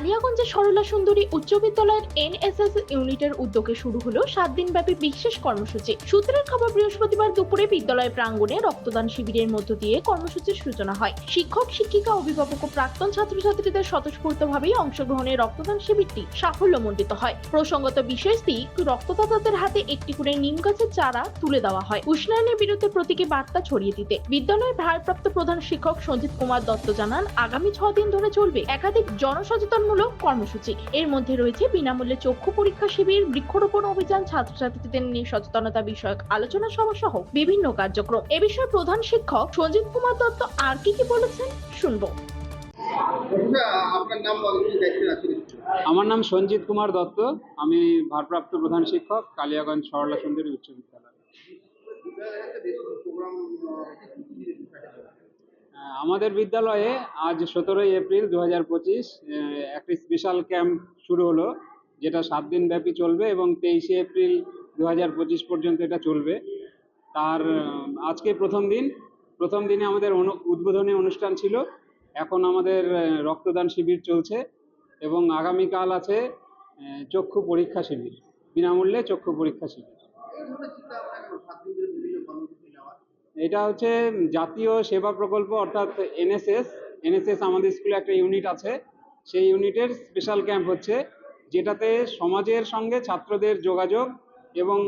কালিয়াগঞ্জের সরলা সুন্দরী উচ্চ বিদ্যালয়ের এনএসএস ইউনিটের উদ্যোগে শুরু হলো সাত দিনব্যাপী বিশেষ কর্মসূচি। সূত্রের খবর, বৃহস্পতিবার দুপুরে বিদ্যালয় প্রাঙ্গণে রক্তদান শিবিরের মধ্য দিয়ে কর্মসূচির সূচনা হয়। শিক্ষক, শিক্ষিকা, অভিভাবক ও প্রাক্তন ছাত্রছাত্রীদের স্বতঃস্ফূর্তভাবেই অংশগ্রহণে রক্তদান শিবিরটি সাফল্যমণ্ডিত হয়। প্রসঙ্গত, বিশেষ দিক, রক্তদাতাদের হাতে একটি করে নিম গাছের চারা তুলে দেওয়া হয়। উষ্ণায়নের বিরুদ্ধে প্রতীকী বার্তা ছড়িয়ে দিতে। বিদ্যালয়ের ভারপ্রাপ্ত প্রধান শিক্ষক সঞ্জিত কুমার দত্ত জানান, আগামী ছ দিন ধরে চলবে একাধিক জনসচেতনমূলক কর্মসূচি। এর মধ্যে রয়েছে বিনামূল্যে চক্ষু পরীক্ষা শিবির বৃক্ষরোপণ অভিযান ছাত্রছাত্রীদের নিয়ে সচেতনতা বিষয়ক আলোচনা সভা সহ বিভিন্ন কার্যক্রম। এ বিষয়ে প্রধান শিক্ষক সঞ্জিত কুমার দত্ত আর কি কি বলেছেন শুনব। আছেন? আমার নাম সঞ্জিত কুমার দত্ত আমি ভারপ্রাপ্ত প্রধান শিক্ষক কালিয়াগঞ্জ সরলা সুন্দরী উচ্চ বিদ্যালয়। আমাদের বিদ্যালয়ে আজ সতেরোই এপ্রিল দু হাজার পঁচিশ একটি স্পেশাল ক্যাম্প শুরু হলো, যেটা সাত দিন ব্যাপী চলবে এবং তেইশে এপ্রিল দু হাজার পঁচিশ পর্যন্ত এটা চলবে। তার, আজকে প্রথম দিন, প্রথম দিনে আমাদের উদ্বোধনী অনুষ্ঠান ছিল। এখন আমাদের রক্তদান শিবির চলছে এবং আগামীকাল আছে চক্ষু পরীক্ষা শিবির। বিনামূল্যে চক্ষু পরীক্ষা শিবির। এটা হচ্ছে জাতীয় সেবা প্রকল্প, অর্থাৎ এনএসএস। এনএসএস আমাদের স্কুলে একটা ইউনিট আছে। সেই ইউনিটের স্পেশাল ক্যাম্প হচ্ছে, যেটাতে সমাজের সঙ্গে ছাত্রদের যোগাযোগ এবং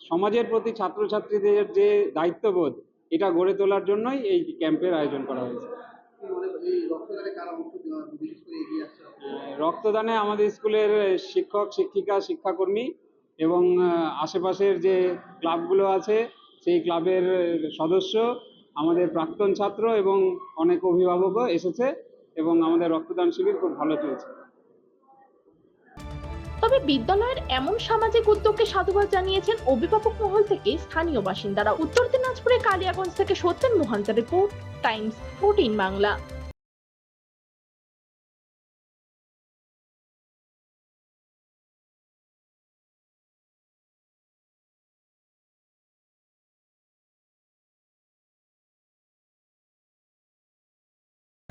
সমাজের প্রতি ছাত্রছাত্রীদের যে দায়িত্ববোধ, এটা গড়ে তোলার জন্যই এই ক্যাম্পের আয়োজন করা হয়েছে। রক্তদানে আমাদের স্কুলের শিক্ষক, শিক্ষিকা, শিক্ষাকর্মী এবং আশেপাশের যে ক্লাবগুলো আছে সেই ক্লাবের সদস্য, আমাদের প্রাক্তন ছাত্র এবং অনেক অভিভাবকও এসেছে এবং আমাদের রক্তদান শিবির খুব ভালো চলছে। তবে বিদ্যালয়ের এমন সামাজিক উদ্যোগকে সাধুবাদ জানিয়েছেন অভিভাবক মহল থেকে স্থানীয় বাসিন্দারা। উত্তর দিনাজপুরে কালিয়াগঞ্জ থেকে সত্যেন মোহান্তের রিপোর্ট, টাইমস, ফোরটিন বাংলা।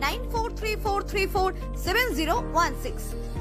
943434701